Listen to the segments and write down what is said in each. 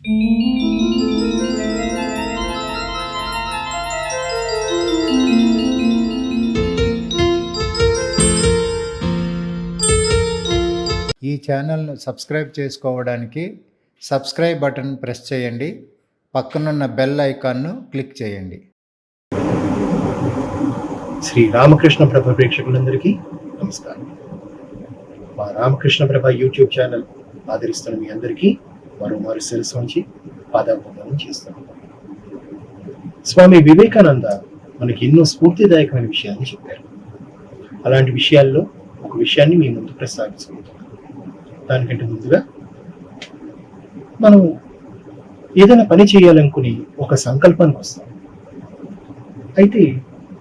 ఈ ఛానల్ను సబ్స్క్రైబ్ చేసుకోవడానికి సబ్స్క్రైబ్ బటన్ ప్రెస్ చేయండి. పక్కనున్న బెల్ ఐకాన్ను క్లిక్ చేయండి. శ్రీ రామకృష్ణ ప్రభ ప్రేక్షకులందరికీ నమస్కారం. మా రామకృష్ణ ప్రభ యూట్యూబ్ ఛానల్ ఆదరిస్తున్న మీ అందరికీ మరోమారు శిరస్సు ఉంచి పాదాభివందనం చేస్తున్నాం స్వామి వివేకానంద మనకి ఎన్నో స్ఫూర్తిదాయకమైన విషయాన్ని చెప్పారు. అలాంటి విషయాల్లో ఒక విషయాన్ని మీ ముందు ప్రస్తావించుకుంటున్నాం దానికంటే ముందుగా మనం ఏదైనా పని చేయాలనుకుని ఒక సంకల్పానికి వస్తాం. అయితే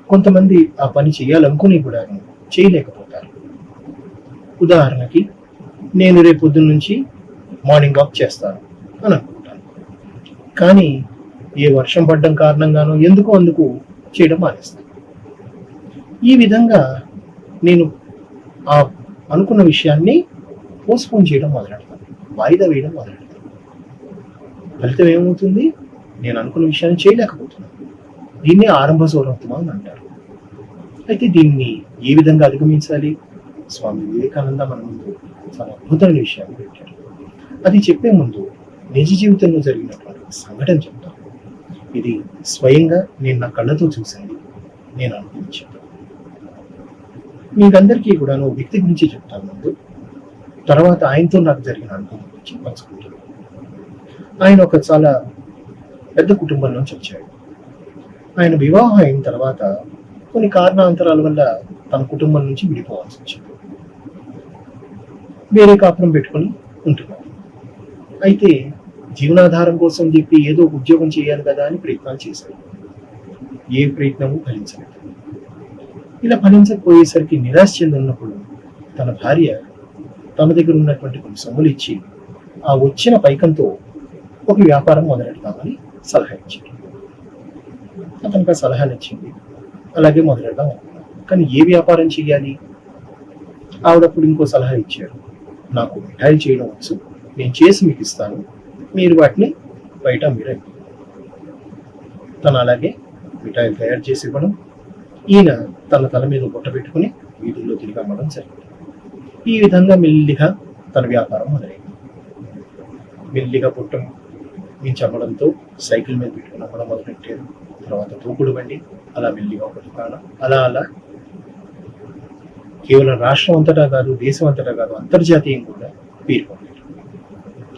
కొంతమంది ఆ పని చేయాలనుకుని కూడా చేయలేకపోతారు. ఉదాహరణకి నేను రేపొద్దు నుంచి మార్నింగ్ వాక్ చేస్తాను అని అనుకుంటాను. కానీ ఏ వర్షం పడడం కారణంగానో ఎందుకో అందుకు చేయడం మానేస్తాను. ఈ విధంగా నేను ఆ అనుకున్న విషయాన్ని పోస్ట్పోన్ చేయడం మొదలెడతాను. వాయిదా వేయడం మొదలెడతాను. ఫలితం ఏమవుతుంది? నేను అనుకున్న విషయాన్ని చేయలేకపోతున్నాను. దీన్ని ఆరంభ సౌరత్వం అని అంటారు. అయితే దీన్ని ఏ విధంగా అధిగమించాలి? స్వామి వివేకానంద మన ముందు చాలా అద్భుతమైన విషయాన్ని పెట్టారు. అది చెప్పే ముందు నిజ జీవితంలో జరిగినటువంటి సంఘటన చెప్తాను. ఇది స్వయంగా నేను నా కళ్ళతో చూసింది నేను అనుభవించాను మీకందరికీ కూడా నువ్వు వ్యక్తి గురించి చెప్తాను ముందు. తర్వాత ఆయనతో నాకు జరిగిన అనుభవం గురించి పంచుకుంటాను. ఆయన ఒక చాలా పెద్ద కుటుంబం నుంచి వచ్చాడు. ఆయన వివాహం అయిన తర్వాత కొన్ని కారణాంతరాల వల్ల తన కుటుంబం నుంచి విడిపోవాల్సి వచ్చింది. వేరే కాపురం పెట్టుకొని ఉంటున్నాడు. అయితే జీవనాధారం కోసం చెప్పి ఏదో ఉద్యోగం చేయాలి కదా అని ప్రయత్నాలు చేశాడు ఏ ప్రయత్నము ఫలించలేదు. ఇలా ఫలించకపోయేసరికి నిరాశ చెంది ఉన్నప్పుడు తన భార్య తన దగ్గర ఉన్నటువంటి కొన్ని సొమ్ములు ఇచ్చి ఆ వచ్చిన పైకంతో ఒక వ్యాపారం మొదలెడతామని సలహా ఇచ్చింది. అతనికి ఆ సలహాలు ఇచ్చింది అలాగే మొదలెడదాం. కానీ ఏ వ్యాపారం చేయాలి? ఆవిడప్పుడు ఇంకో సలహా ఇచ్చారు. నాకు మిఠాయి చేయడం వచ్చు. నేను చేసి మీకు ఇస్తాను. మీరు వాటిని బయట మీరే తను అలాగే మిఠాయిలు తయారు చేసి ఇవ్వడం ఈయన తన తల మీద బుట్ట పెట్టుకుని వీధుల్లో తిరిగి అమ్మడం జరిగింది. ఈ విధంగా మెల్లిగా తన వ్యాపారం మొదలైంది. మెల్లిగా పుట్ట మించి అమ్మడంతో సైకిల్ మీద పెట్టుకుని అమ్మడం మొదలెట్టారు తర్వాత తూకుడు బండి అలా మెల్లిగా ఒక దుకాణం అలా అలా కేవలం రాష్ట్రం అంతటా కాదు దేశం అంతటా కాదు అంతర్జాతీయం కూడా పేరు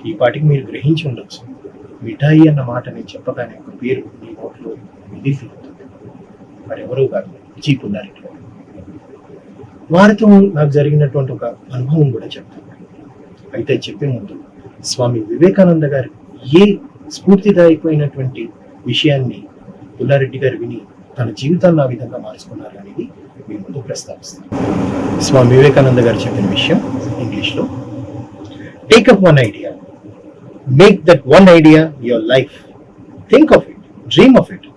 ఈ పాటికి మీరు గ్రహించి ఉండొచ్చు. మిఠాయి అన్న మాట నేను చెప్పగానే ఒక పేరు మీ నోట్లో విధి మరి ఎవరో కాదు చీపు పుల్లారెడ్డి వారితో నాకు జరిగినటువంటి ఒక అనుభవం కూడా చెప్తాను. అయితే చెప్పే ముందు స్వామి వివేకానంద గారు ఏ స్ఫూర్తిదాయకమైనటువంటి విషయాన్ని పుల్లారెడ్డి గారు విని తన జీవితాన్ని ఆ విధంగా మార్చుకున్నారు అనేది మీ ముందు ప్రస్తావిస్తాను. స్వామి వివేకానంద గారు చెప్పిన విషయం ఇంగ్లీష్లో take up one idea. Make that one idea your life think of it dream of it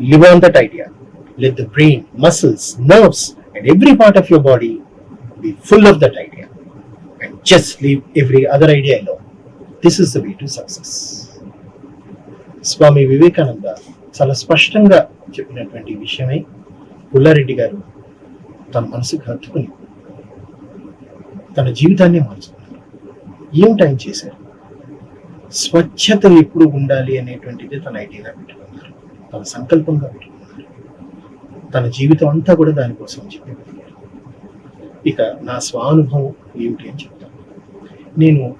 live on that idea let the brain, muscles, nerves, and every part of your body be full of that idea. And just leave every other idea alone. This is the way to success. Swami Vivekananda చాలా స్పష్టంగా చెప్పినటువంటి విషయమై పుల్లారెడ్డి గారు తన మనసుకు హత్తుకుని తన జీవితాన్ని మార్చుకున్నారు ఏమిటి ఆయన చేశారు స్వచ్ఛత ఎప్పుడు ఉండాలి అనేటువంటిది తన ఐడియాగా పెట్టుకున్నారు. తన సంకల్పంగా పెట్టుకున్నారు. తన జీవితం అంతా కూడా దానికోసం చెప్పి ఇక నా స్వానుభవం ఏమిటి అని చెప్తాను. నేను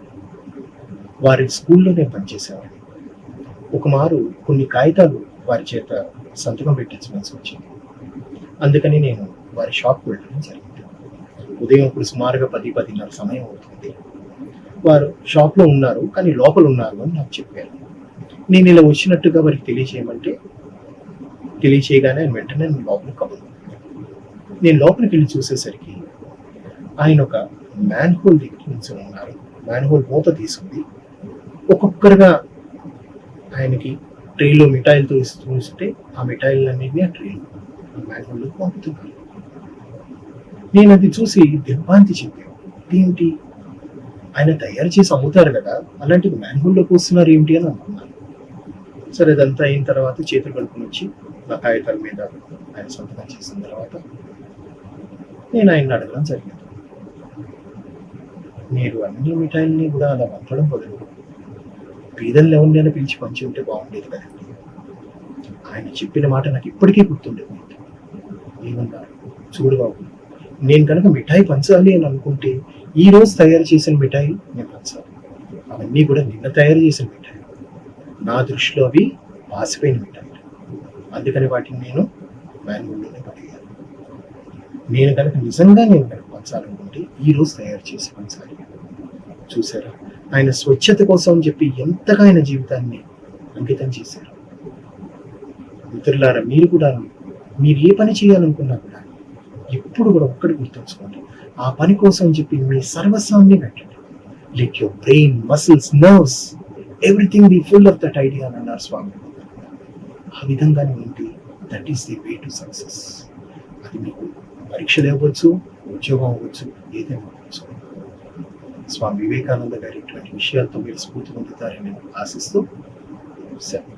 వారి స్కూల్లో నేను పనిచేసేవాడిని. ఒకమారు కొన్ని కాగితాలు వారి చేత సంతకం పెట్టించవలసి వచ్చింది. అందుకని నేను వారి షాప్కి వెళ్ళడం జరిగింది. ఉదయం ఇప్పుడు సుమారుగా పది పదిన్నర సమయం అవుతుంది. వారు షాప్లో ఉన్నారు కానీ లోపల ఉన్నారు అని నాకు చెప్పారు. నేను ఇలా వచ్చినట్టుగా వారికి తెలియజేయమంటే తెలియచేయగానే ఆయన వెంటనే నేను లోపలికి కబురు నేను లోపలికి వెళ్ళి చూసేసరికి ఆయన ఒక మ్యాన్ హోల్ దగ్గర నుంచి ఉన్నారు. మ్యాన్ హోల్ మూత తీసుకుంది ఒక్కొక్కరుగా ఆయనకి ట్రేలో మిఠాయిలు ఇస్తూ ఉంటే ఆ మిఠాయిలన్నింటినీ ఆ ట్రేలో మ్యాన్ హోల్లోకి పంపుతున్నారు. నేను అది చూసి దిగ్భాంతి చెప్పాను ఏంటి ఆయన తయారు చేసి అమ్ముతారు కదా అలాంటిది మ్యాన్హోల్లో పోస్తున్నారు ఏమిటి అని అనుకున్నాను. సరే అదంతా అయిన తర్వాత చేతులు కడుపుని వచ్చి నా కాగితాల మీద ఆయన సంతకం చేసిన తర్వాత నేను ఆయన అడగడం జరిగింది. మీరు అన్ని మిఠాయిల్ని కూడా అలా పంపడం బదులు పేదల్ని ఎవరినైనా పిలిచి పంచి ఉంటే బాగుండేది కదా. ఆయన చెప్పిన మాట నాకు ఇప్పటికీ గుర్తుండేది ఏమన్నారు చూడు బాబు నేను కనుక మిఠాయి పంచాలి అని అనుకుంటే ఈ రోజు తయారు చేసిన మిఠాయి నేను పంచాలి. అవన్నీ కూడా నిన్న తయారు చేసిన మిఠాయి. నా దృష్టిలో అవి పాసిపోయిన మిఠాయి. అందుకని వాటిని నేను బెంగళూరులోనే పడేయాలి నేను కనుక నిజంగా నేను కనుక పంచాలనుకుంటే ఈ రోజు తయారు చేసి పంచాలి. చూసారా ఆయన స్వచ్ఛత కోసం అని చెప్పి ఎంతగా ఆయన జీవితాన్ని అంకితం చేశారు. మిత్రులారా మీరు కూడా మీరు ఏ పని చేయాలనుకున్నా కూడా ఎప్పుడు కూడా ఒక్కటి గుర్తుంచుకోండి. ఆ పని కోసం చెప్పి మీ సర్వస్వాన్ని పెట్టండి. Let your brain muscles nerves everything be full of that idea అని అన్నారు స్వామి ఆ విధంగానే ఉంటే that is the way to success అది మీకు పరీక్షలు ఇవ్వచ్చు ఉద్యోగం అవ్వచ్చు ఏదైనా అవ్వచ్చు. స్వామి వివేకానంద గారి ఇటువంటి విషయాలతో మీరు స్ఫూర్తి పొందుతారని ఆశిస్తూ సెలవు.